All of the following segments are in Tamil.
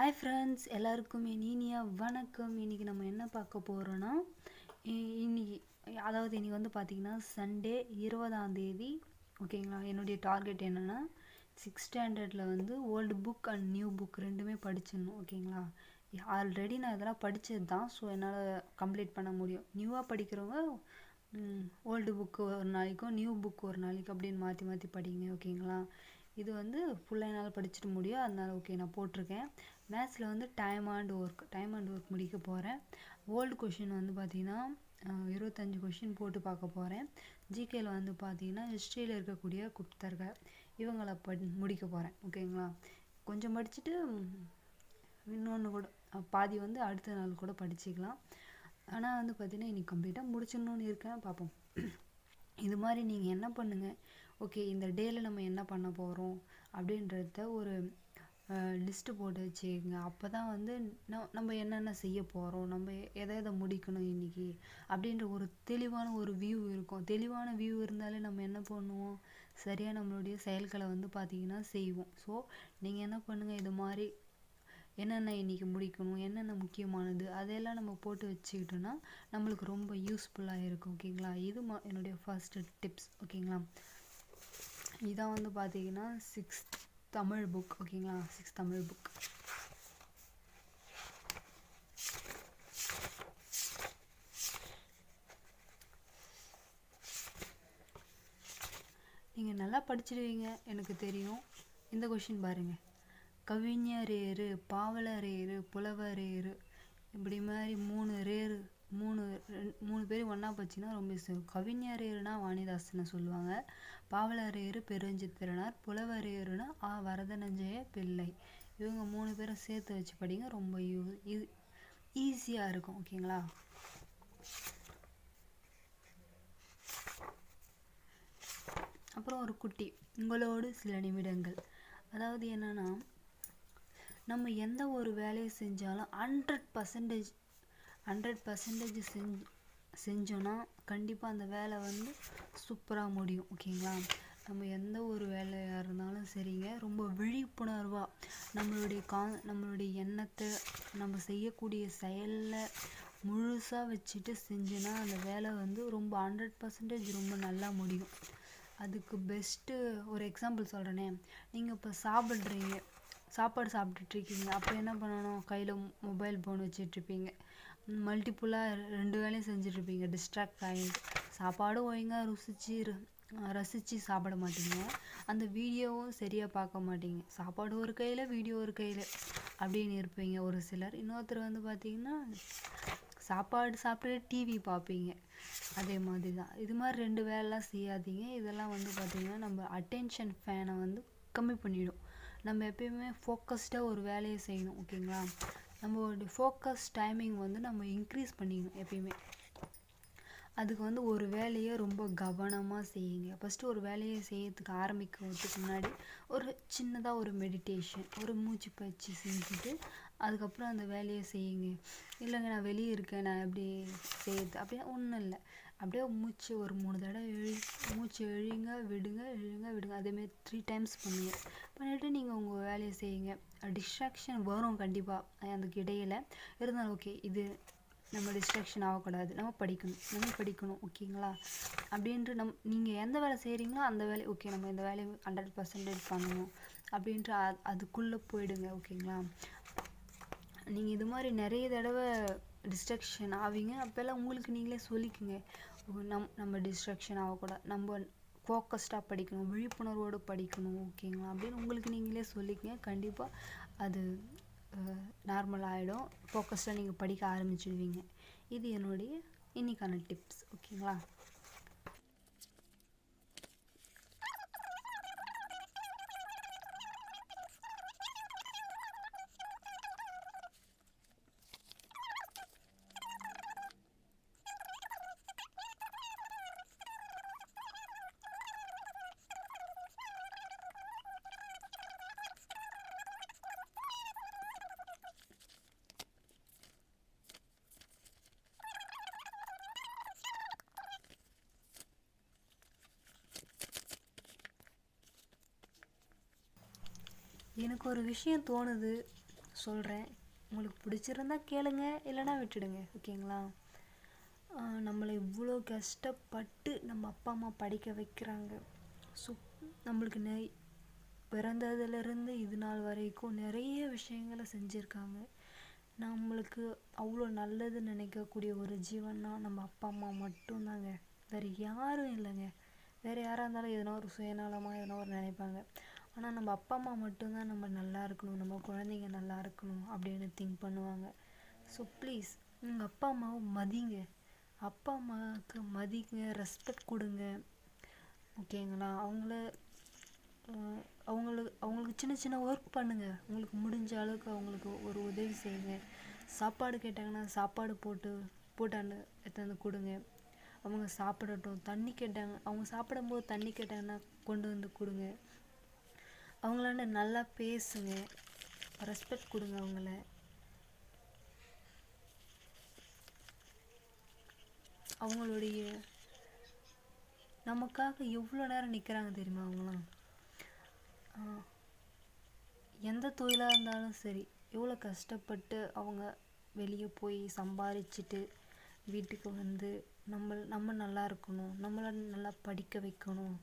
ஹாய் ஃப்ரெண்ட்ஸ் எல்லாருக்கும் என் இனிய வணக்கம். இன்றைக்கி நம்ம என்ன பார்க்க போகிறோன்னா இன்னைக்கு அதாவது இன்றைக்கி வந்து பார்த்திங்கன்னா சண்டே இருபதாம் தேதி ஓகேங்களா என்னுடைய டார்கெட் என்னென்னா சிக்ஸ் ஸ்டாண்டர்டில் வந்து old book and new book ரெண்டுமே படிச்சிடணும் ஓகேங்களா ஆல்ரெடி நான் இதெல்லாம் படித்தது தான் ஸோ என்னால் கம்ப்ளீட் பண்ண முடியும். நியூவாக படிக்கிறவங்க ஓல்டு புக்கு ஒரு நாளைக்கும் நியூ புக் ஒரு நாளைக்கு அப்படின்னு மாற்றி மாற்றி படிங்க ஓகேங்களா இது வந்து ஃபுல்லாக என்னால் படிச்சுட்டு முடியும். அதனால் ஓகே நான் போட்டிருக்கேன். மேத்ஸில் வந்து time and work time and work முடிக்க போகிறேன் ஓல்டு கொஷின் வந்து பார்த்திங்கன்னா இருபத்தஞ்சி கொஷின் போட்டு பார்க்க போகிறேன் ஜிகேயில் வந்து பார்த்திங்கன்னா ஹிஸ்ட்ரியில் இருக்கக்கூடிய குப்தர்கள் இவங்களை படி முடிக்க போகிறேன் ஓகேங்களா கொஞ்சம் படிச்சுட்டு இன்னொன்று கூட பாதி வந்து அடுத்த நாள் கூட படிச்சுக்கலாம். ஆனால் வந்து பார்த்திங்கன்னா இன்றைக்கி கம்ப்ளீட்டாக முடிச்சிடணுன்னு இருக்கேன். பார்ப்போம் இது மாதிரி நீங்கள் என்ன பண்ணுங்கள் ஓகே இந்த டேயில் நம்ம என்ன பண்ண போகிறோம் அப்படின்றத ஒரு லிஸ்ட்டு போட்டு வச்சுக்கோங்க. அப்போ தான் வந்து நம்ம என்னென்ன செய்ய போகிறோம் நம்ம எதை எதை முடிக்கணும் இன்றைக்கி அப்படின்ற ஒரு தெளிவான ஒரு வியூ இருக்கும். தெளிவான வியூ இருந்தாலே நம்ம என்ன பண்ணுவோம்? சரியாக நம்மளுடைய செயல்களை வந்து பார்த்திங்கன்னா செய்வோம். ஸோ நீங்கள் என்ன பண்ணுங்கள் இது மாதிரி என்னென்ன இன்றைக்கி முடிக்கணும்? என்னென்ன முக்கியமானது? அதையெல்லாம் நம்ம போட்டு வச்சுக்கிட்டோன்னா நம்மளுக்கு ரொம்ப யூஸ்ஃபுல்லாக இருக்கும். ஓகேங்களா? இது மா என்னுடைய ஃபஸ்ட்டு டிப்ஸ் ஓகேங்களா? இதான் வந்து பார்த்தீங்கன்னா சிக்ஸ் தமிழ் புக் ஓகேங்களா சிக்ஸ் தமிழ் புக் நீங்கள் நல்லா படிச்சிடுவீங்க எனக்கு தெரியும். இந்த கொஷின் பாருங்கள் கவிஞர் ஏறு பாவலர் ஏறு புலவர் ஏறு இப்படி மாதிரி மூணு ரேரு மூணு மூணு பேர் ஒன்றா போச்சுன்னா ரொம்ப ஈஸி கவிஞரேறுனா வாணிதாசனை சொல்லுவாங்க. பாவலரேறு பெருஞ்சித்திரனார் புலவரேறுனா ஆ வரதனஞ்சய பிள்ளை. இவங்க மூணு பேரும் சேர்த்து வச்சு படிங்க ரொம்ப யூ ஈஸியாக இருக்கும் ஓகேங்களா? அப்புறம் ஒரு குட்டி உங்களோடு சில நிமிடங்கள். அதாவது என்னென்னா நம்ம எந்த ஒரு வேலையை செஞ்சாலும் ஹண்ட்ரட் பர்சன்டேஜ் ஹண்ட்ரட் பர்சன்டேஜ் செஞ்சு செஞ்சோன்னா கண்டிப்பாக அந்த வேலை வந்து சூப்பராக முடியும் ஓகேங்களா நம்ம எந்த ஒரு வேலையாக இருந்தாலும் சரிங்க. ரொம்ப விழிப்புணர்வாக நம்மளுடைய கா நம்மளுடைய எண்ணத்தை நம்ம செய்யக்கூடிய செயலில் முழுசாக வச்சுட்டு செஞ்சோன்னா அந்த வேலை வந்து ரொம்ப ஹண்ட்ரட் பர்சன்டேஜ் ரொம்ப நல்லா முடியும். அதுக்கு பெஸ்ட்டு ஒரு எக்ஸாம்பிள் சொல்கிறேனே நீங்கள் இப்போ சாப்பிட்றீங்க சாப்பாடு சாப்பிட்டுட்ருக்கீங்க அப்போ என்ன பண்ணணும்? கையில் மொபைல் ஃபோன் வச்சிட்ருப்பீங்க மல்டிப்புளாக ரெண்டு வேலையும் செஞ்சிட்ருப்பீங்க. டிஸ்ட்ராக்ட் ஆகி சாப்பாடும் ஒழுங்காக ருசிச்சு ரசித்து சாப்பிட மாட்டீங்க. அந்த வீடியோவும் சரியாக பார்க்க மாட்டீங்க. சாப்பாடு ஒரு கையில் வீடியோ ஒரு கையில் அப்படின்னு இருப்பீங்க. ஒரு சிலர். இன்னொருத்தர் வந்து பார்த்திங்கன்னா சாப்பாடு சாப்பிட்டு டிவி பார்ப்பீங்க. அதே மாதிரி தான் இது மாதிரி ரெண்டு வேலைலாம் செய்யாதீங்க. இதெல்லாம் வந்து பார்த்திங்கன்னா நம்ம அட்டென்ஷன் ஃபேனை வந்து கம்மி பண்ணிவிடும் நம்ம எப்பயுமே ஃபோக்கஸ்டாக ஒரு வேலையை செய்யணும். ஓகேங்களா? நம்மளுடைய ஃபோக்கஸ் டைமிங் வந்து நம்ம இன்க்ரீஸ் பண்ணிக்கணும் எப்பயுமே. அதுக்கு வந்து ஒரு வேலையை ரொம்ப கவனமாக செய்யுங்க. ஃபஸ்ட்டு ஒரு வேலையை செய்யறதுக்கு ஆரம்பிக்கிறதுக்கு முன்னாடி ஒரு சின்னதாக ஒரு மெடிடேஷன் ஒரு மூச்சு பயிற்சி செஞ்சுட்டு அதுக்கப்புறம் அந்த வேலையை செய்யுங்க. இல்லைங்க நான் வெளியே இருக்கேன் நான் எப்படி செய்யுது அப்படின்னா ஒன்றும் இல்லை. அப்படியே மூச்சு ஒரு மூணு தடவை இழு மூச்சு இழுங்க விடுங்க இழுங்க விடுங்க. அதேமாரி த்ரீ டைம்ஸ் பண்ணுங்க. பண்ணிவிட்டு நீங்கள் உங்கள் வேலையை செய்யுங்க. டிஸ்ட்ராக்ஷன் வரும் கண்டிப்பாக அதுக்கு இடையில் இருந்தாலும் ஓகே இது நம்ம டிஸ்ட்ராக்ஷன் ஆகக்கூடாது. நம்ம படிக்கணும். நம்ம படிக்கணும் ஓகேங்களா அப்படின்ட்டு நம் நீங்கள் எந்த வேலை செய்கிறீங்களோ அந்த வேலை ஓகே நம்ம இந்த வேலையை ஹண்ட்ரட் பர்சன்டேஜ் பண்ணணும். அப்படின்ட்டு அது அதுக்குள்ளே போயிடுங்க ஓகேங்களா நீங்கள் இது மாதிரி நிறைய தடவை டிஸ்ட்ரக்ஷன் ஆவீங்க. அப்போல்லாம் உங்களுக்கு நீங்களே சொல்லிக்கோங்க. நம் நம்ம டிஸ்ட்ரக்ஷன் ஆகக்கூடாது. நம்ம ஃபோக்கஸ்டாக படிக்கணும். விழிப்புணர்வோடு படிக்கணும். ஓகேங்களா? அப்படின்னு உங்களுக்கு நீங்களே சொல்லிக்கங்க. கண்டிப்பாக அது நார்மல் ஆகிடும் ஃபோக்கஸ்டாக நீங்கள் படிக்க ஆரம்பிச்சிடுவீங்க. இது என்னுடைய இன்றைக்கான டிப்ஸ் ஓகேங்களா? எனக்கு ஒரு விஷயம் தோணுது. சொல்கிறேன் உங்களுக்கு பிடிச்சிருந்தா கேளுங்க. இல்லைன்னா விட்டுடுங்க. ஓகேங்களா? நம்மளை இவ்வளோ கஷ்டப்பட்டு நம்ம அப்பா அம்மா படிக்க வைக்கிறாங்க. ஸோ நம்மளுக்கு நெ பிறந்ததுலேருந்து இது நாள் வரைக்கும் நிறைய விஷயங்களை செஞ்சுருக்காங்க. நம்மளுக்கு அவ்வளோ நல்லது நினைக்கக்கூடிய ஒரு ஜீவன்னா நம்ம அப்பா அம்மா மட்டும்தாங்க. வேறு யாரும் இல்லைங்க. வேறு யாராக இருந்தாலும் எதனா ஒரு சுயநலமாக எதனா ஒரு நினைப்பாங்க. ஆனால் நம்ம அப்பா அம்மா மட்டும்தான் நம்ம நல்லா இருக்கணும் நம்ம குழந்தைங்க நல்லா இருக்கணும் அப்படின்னு திங்க் பண்ணுவாங்க. ஸோ ப்ளீஸ் உங்கள் அப்பா அம்மாவை மதிங்க. அப்பா அம்மாவுக்கு மதிங்க ரெஸ்பெக்ட் கொடுங்க. ஓகேங்களா அவங்கள அவங்களுக்கு அவங்களுக்கு சின்ன சின்ன ஒர்க் பண்ணுங்கள் உங்களுக்கு முடிஞ்ச அளவுக்கு அவங்களுக்கு ஒரு உதவி செய்யுங்க. சாப்பாடு கேட்டாங்கன்னா சாப்பாடு போட்டு போட்டாண்டு எடுத்தாந்து கொடுங்க. அவங்க சாப்பிடட்டும். தண்ணி கேட்டாங்க அவங்க சாப்பிடும்போது தண்ணி கேட்டாங்கன்னா கொண்டு வந்து கொடுங்க. அவங்களாண்ட நல்லா பேசுங்க. ரெஸ்பெக்ட் கொடுங்க அவங்கள. அவங்களுடைய நமக்காக எவ்வளோ நேரம் நிற்கிறாங்க தெரியுமா அவங்களாம்? எந்த தொழிலாக இருந்தாலும் சரி எவ்வளோ கஷ்டப்பட்டு அவங்க வெளியே போய் சம்பாரிச்சிட்டு வீட்டுக்கு வந்து நம்ம நம்ம நல்லா இருக்கணும் நம்மளை நல்லா படிக்க வைக்கணும்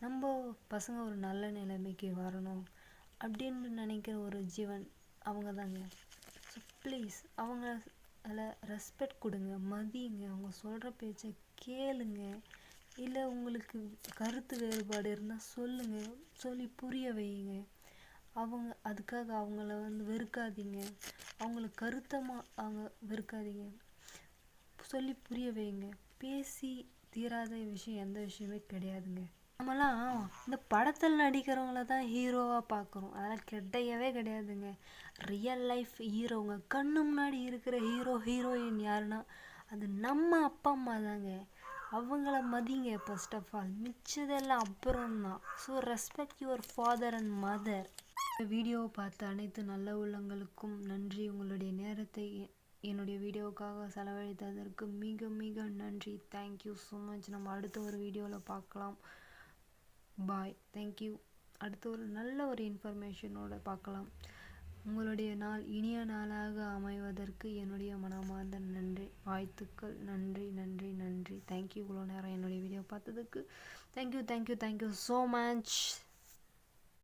நம்ம பசங்க ஒரு நல்ல நிலைமைக்கு வரணும் அப்படின்னு நினைக்கிற ஒரு ஜீவன் அவங்க தாங்க ஸோ ப்ளீஸ் அவங்க அதில் ரெஸ்பெக்ட் கொடுங்க மதியுங்க அவங்க சொல்கிற பேச்சை கேளுங்க. இல்லை உங்களுக்கு கருத்து வேறுபாடு இருந்தால் சொல்லுங்கள் சொல்லி புரிய வையுங்க. அவங்க அதுக்காக அவங்கள வந்து வெறுக்காதீங்க. அவங்கள கருத்தமாக அவங்க வெறுக்காதீங்க. சொல்லி புரிய வைங்க பேசி தீராத விஷயம் எந்த விஷயமே கிடையாதுங்க. நம்மலாம் இந்த படத்தில் நடிக்கிறவங்கள தான் ஹீரோவாக பார்க்குறோம் அதெல்லாம் கிடையவே கிடையாதுங்க. ரியல் லைஃப் ஹீரோங்க கண்ணு முன்னாடி இருக்கிற ஹீரோ ஹீரோயின் யாருன்னா அது நம்ம அப்பா அம்மா தாங்க. அவங்கள மதிங்க ஃபர்ஸ்ட் ஆஃப் ஆல் மிச்சதெல்லாம் அப்புறம்தான். So respect your father and mother வீடியோவை பார்த்த அனைத்து நல்ல உள்ளங்களுக்கும் நன்றி. உங்களுடைய நேரத்தை என்னுடைய வீடியோவுக்காக செலவழித்ததற்கு மிக மிக நன்றி. தேங்க்யூ ஸோ மச் நம்ம அடுத்த ஒரு வீடியோவில் பார்க்கலாம். பாய் தேங்க்யூ அடுத்த ஒரு நல்ல ஒரு இன்ஃபர்மேஷனோட பார்க்கலாம். உங்களுடைய நாள் இனிய நாளாக அமைவதற்கு என்னுடைய மனமார்ந்த நன்றி. வாழ்த்துக்கள். நன்றி நன்றி நன்றி. தேங்க்யூ இவ்வளோ நேரம் என்னுடைய வீடியோ பார்த்ததுக்கு. Thank you thank you thank you so much